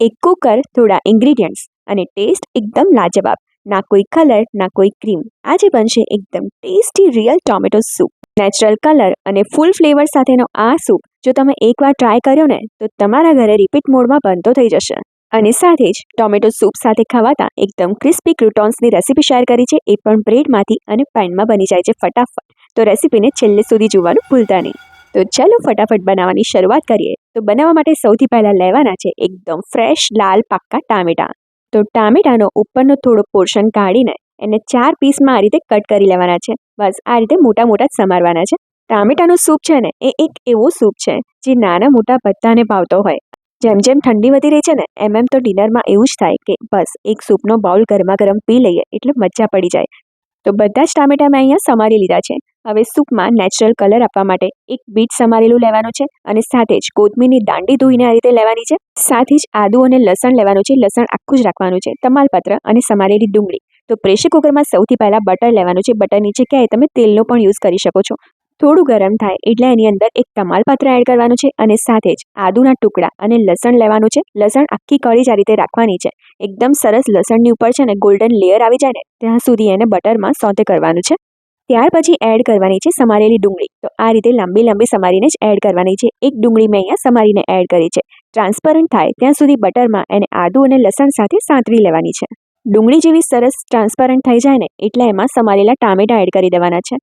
એક કુકર, થોડા ઇન્ગ્રીડિયન્ટ્સ અને ટેસ્ટ એકદમ લાજવાબ. ના કોઈ કલર ના કોઈ ક્રીમ આજે બનશે એકદમ tasty real tomato soup natural colour અને ફૂલ ફ્લેવર સાથેનો આ સૂપ જો તમે એકવાર ટ્રાય કર્યો ને, તો તમારા ઘરે રિપીટ મોડમાં બનતો થઈ જશે. અને સાથે જ ટોમેટો સૂપ સાથે ખવાતા એકદમ ક્રિસ્પી ક્રૂટોન્સની રેસીપી શેર કરી છે, એ પણ બ્રેડમાંથી અને પેનમાં બની જાય છે ફટાફટ. તો રેસીપીને છેલ્લે સુધી જોવાનું ભૂલતા નહીં. તો ચાલો ફટાફટ બનાવવાની શરૂઆત કરીએ. તો બનાવવા માટે સૌથી પહેલાં લેવાના છે એકદમ ફ્રેશ લાલ પાક્કા ટામેટાં. તો ટામેટાનો ઉપરનો થોડો પોર્શન કાઢીને એને ચાર પીસમાં આ રીતે કટ કરી લેવાના છે. બસ આ રીતે મોટા મોટા સમારવાના છે. ટામેટાનું સૂપ છે ને, એ એક એવો સૂપ છે જે નાના મોટા બધાને ભાવતો હોય. જેમ જેમ ઠંડી વધી રહી છે ને, એમ એમ તો ડિનરમાં એવું જ થાય કે બસ એક સૂપનો બાઉલ ગરમા ગરમ પી લઈએ એટલે મજા પડી જાય. તો બધા જ ટામેટા મેં અહીંયા સમારી લીધા છે. હવે સૂપમાં નેચરલ કલર આપવા માટે એક બીટ સમારેલું લેવાનું છે અને સાથે જ કોથમીરની દાંડી ધોઈને આ રીતે લેવાની છે. સાથે જ આદુ અને લસણ લેવાનું છે. લસણ આખું જ રાખવાનું છે. તમાલપત્ર અને સમારેલી ડુંગળી. તો પ્રેશર કુકરમાં સૌથી પહેલાં બટર લેવાનું છે. બટરની ક્યાંય તમે તેલનો પણ યુઝ કરી શકો છો. થોડું ગરમ થાય એટલે એની અંદર એક તમાલપત્ર એડ કરવાનું છે અને સાથે જ આદુના ટુકડા અને લસણ લેવાનું છે. લસણ આખી કળી જ આ રીતે રાખવાની છે. એકદમ સરસ લસણની ઉપર છે ને ગોલ્ડન લેયર આવી જાય ને, ત્યાં સુધી એને બટરમાં સોતે કરવાનું છે. ત્યાર પછી એડ કરવાની છે સમારેલી ડુંગળી. તો આ રીતે લાંબી લાંબી સમારીને જ એડ કરવાની છે. એક ડુંગળી મેં અહીંયા સમારીને એડ કરી છે. ટ્રાન્સપરન્ટ થાય ત્યાં સુધી બટરમાં એને આદુ અને લસણ સાથે સાંતળી લેવાની છે. ડુંગળી જેવી સરસ ટ્રાન્સપરન્ટ થઈ જાય ને, એટલે એમાં સમારેલા ટામેટા એડ કરી દેવાના છે.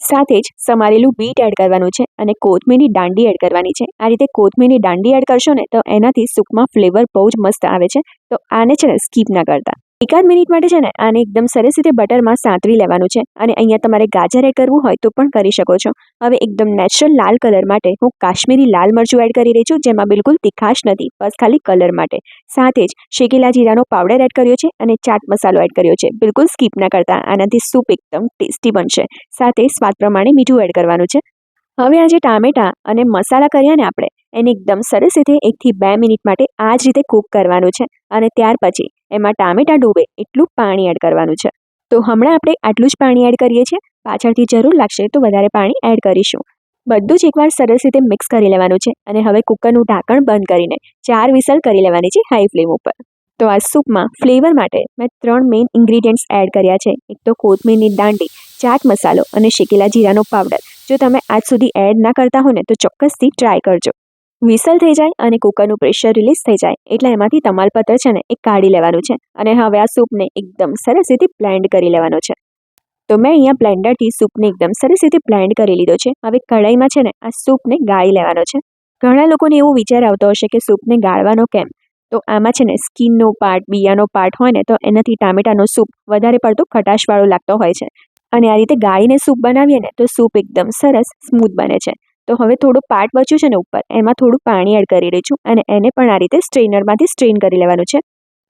સાથે જ સમારેલું બીટ એડ કરવાનું છે અને કોથમીરની દાંડી એડ કરવાની છે. આ રીતે કોથમીરની દાંડી એડ કરશો ને, તો એનાથી સૂપમાં ફ્લેવર બહુ જ મસ્ત આવે છે. તો આને છે ને સ્કીપ ના કરતા. એકાદ મિનિટ માટે છે ને, આને એકદમ સરસ રીતે બટરમાં સાંતળી લેવાનું છે અને અહીંયા તમારે ગાજર એડ કરવું હોય તો પણ કરી શકો છો. હવે એકદમ નેચરલ લાલ કલર માટે હું કાશ્મીરી લાલ મરચું એડ કરી રહી છું, જેમાં બિલકુલ તીખાશ નથી, બસ ખાલી કલર માટે. સાથે જ શેકેલા જીરાનો પાવડર એડ કર્યો છે અને ચાટ મસાલો એડ કર્યો છે. બિલકુલ સ્કીપ ના કરતા, આનાથી સૂપ એકદમ ટેસ્ટી બનશે. સાથે સ્વાદ પ્રમાણે મીઠું એડ કરવાનું છે. હવે આજે ટામેટા અને મસાલા કર્યા ને આપણે એને એકદમ સરસ રીતે એકથી બે મિનિટ માટે આ જ રીતે કૂક કરવાનું છે અને ત્યાર પછી એમાં ટામેટા ડૂબે એટલું પાણી એડ કરવાનું છે. તો હમણાં આપણે આટલું જ પાણી એડ કરીએ છીએ. પાછળથી જરૂર લાગશે તો વધારે પાણી એડ કરીશું. બધું જ એકવાર સરસ રીતે મિક્સ કરી લેવાનું છે અને હવે કુકરનું ઢાંકણ બંધ કરીને ચાર વિસલ કરી લેવાની છે હાઈ ફ્લેમ ઉપર. તો આ સૂપમાં ફ્લેવર માટે મેં ત્રણ મેઇન ઇન્ગ્રીડિયન્ટ્સ એડ કર્યા છે. એક તો કોથમીરની દાંડી, ચાટ મસાલો અને શેકેલા જીરાનો પાવડર. જો તમે આજ સુધી એડ ના કરતા હો ને તો ચોક્કસથી ટ્રાય કરજો. વિસલ થઈ જાય અને કુકરનું પ્રેશર રિલીઝ થઈ જાય. એટલે એમાંથી તમાલપત્ર છે ને, એ કાઢી લેવાનું છે. અને હવે આ સૂપને એકદમ સરસ રીતે બ્લેન્ડ કરી લેવાનો છે. તો મેં અહીંયા બ્લેન્ડરથી સૂપને એકદમ સરસ રીતે બ્લેન્ડ કરી લીધો છે. હવે કઢાઈમાં છે ને, આ સૂપને ગાળી લેવાનો છે. ઘણા લોકોને એવો વિચાર આવતો હશે કે સૂપને ગાળવાનો કેમ? તો આમાં છે ને સ્કિનનો પાર્ટ બિયાનો પાર્ટ હોય ને, તો એનાથી ટામેટાનો સૂપ વધારે પડતો ખટાશવાળો લાગતો હોય છે. અને આ રીતે ગાળીને સૂપ બનાવીએ ને, તો સૂપ એકદમ સરસ સ્મૂથ બને છે. તો હવે થોડું પાર્ટ બચ્યું છે ને ઉપર, એમાં થોડું પાણી એડ કરી રહી છું અને એને પણ આ રીતે સ્ટ્રેનરમાંથી સ્ટ્રેન કરી લેવાનું છે.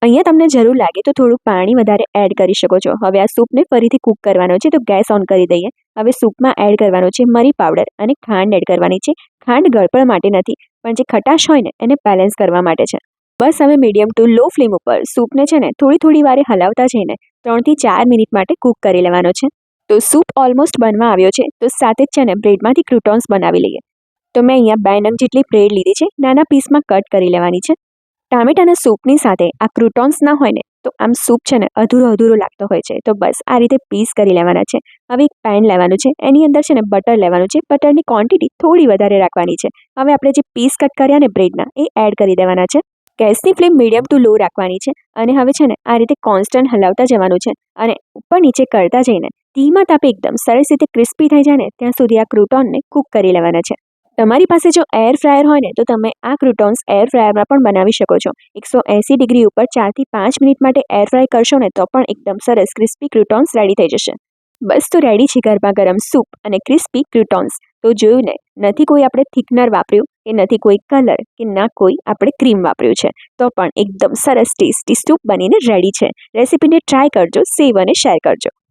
અહીંયા તમને જરૂર લાગે તો થોડું પાણી વધારે એડ કરી શકો છો. હવે આ સૂપને ફરીથી કૂક કરવાનો છે તો ગેસ ઓન કરી દઈએ. હવે સૂપમાં એડ કરવાનો છે મરી પાવડર અને ખાંડ એડ કરવાની છે. ખાંડ ગળપણ માટે નથી, પણ જે ખટાશ હોય ને એને બેલેન્સ કરવા માટે છે. બસ હવે મીડિયમ ટુ લો ફ્લેમ ઉપર સૂપને છે ને થોડી થોડી વારે હલાવતા જઈને ત્રણથી ચાર મિનિટ માટે કૂક કરી લેવાનો છે. તો સૂપ ઓલમોસ્ટ બનવા આવ્યો છે. તો સાથે જ છે ને બ્રેડમાંથી ક્રૂટોન્સ બનાવી લઈએ. તો મેં અહીંયા બે નંગ જેટલી બ્રેડ લીધી છે. નાના પીસમાં કટ કરી લેવાની છે. ટામેટાના સૂપની સાથે આ ક્રુટોન્સ ના હોય ને, તો આમ સૂપ છે ને અધૂરો અધૂરો લાગતો હોય છે. તો બસ, આ રીતે પીસ કરી લેવાના છે. હવે એક પેન લેવાનું છે. એની અંદર છે ને બટર લેવાનું છે. બટરની ક્વોન્ટિટી થોડી વધારે રાખવાની છે. હવે આપણે જે પીસ કટ કર્યા ને બ્રેડના એ એડ કરી દેવાના છે. ગેસની ફ્લેમ મીડિયમ ટુ લો રાખવાની છે. અને હવે છે ને આ રીતે કોન્સ્ટન્ટ હલાવતા જવાનું છે. અને ઉપર નીચે કરતા જઈને ધીમા તાપે એકદમ સરસ રીતે ક્રિસ્પી થઈ જાય ને, ત્યાં સુધી આ ક્રૂટોનને કૂક કરી લેવાના છે. તમારી પાસે જો એર ફ્રાયર હોય ને, તો તમે આ ક્રૂટોન્સ એર ફ્રાયરમાં પણ બનાવી શકો છો. એકસો એંસી ડિગ્રી ઉપર ચારથી પાંચ મિનિટ માટે એર ફ્રાય કરશો ને, તો પણ એકદમ સરસ ક્રિસ્પી ક્રૂટોન્સ રેડી થઈ જશે. બસ તો રેડી છે ગરમા ગરમ સૂપ અને ક્રિસ્પી ક્રૂટોન્સ. તો જોયું ને, નથી કોઈ આપણે થિકનર વાપર્યું, કે નથી કોઈ કલર, કે ના કોઈ આપણે ક્રીમ વાપર્યું છે. તો પણ એકદમ સરસ ટેસ્ટી સૂપ બનીને રેડી છે. રેસીપીને ટ્રાય કરજો, સેવ અને શેર કરજો.